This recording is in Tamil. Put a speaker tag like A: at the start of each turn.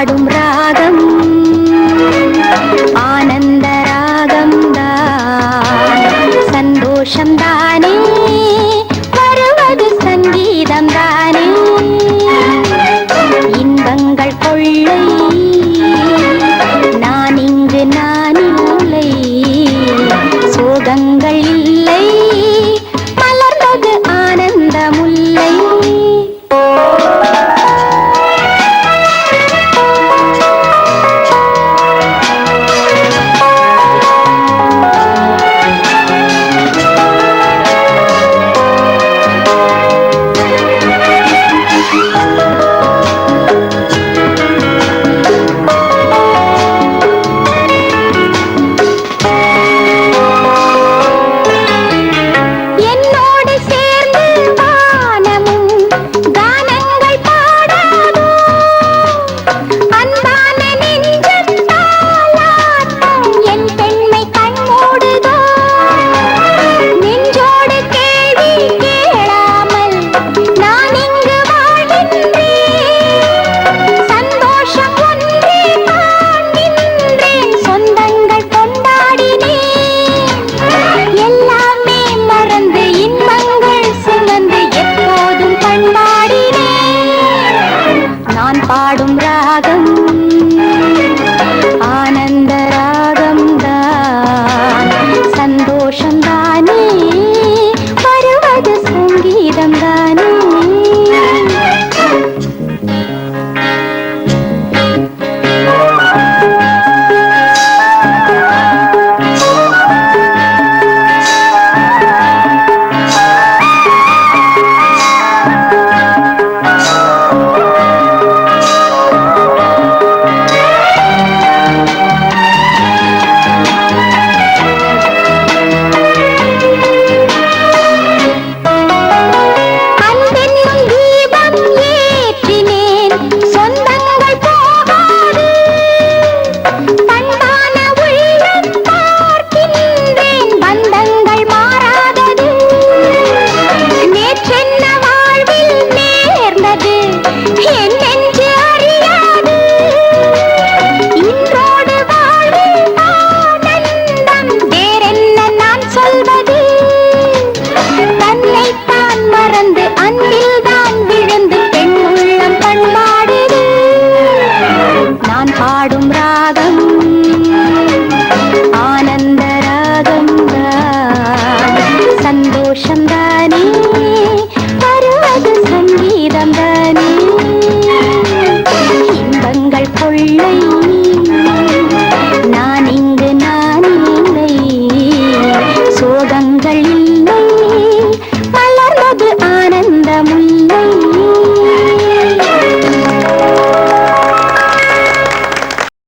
A: பாடும் ராகம். ஆனந்த ராகம் தான். சந்தோஷம் தானே. வருவது சங்கீதம் தானே. இன்பங்கள் கொள்ளை. நான் இங்கு நான் இல்லை. சோகங்கள் இல்லை. மலர்ந்தது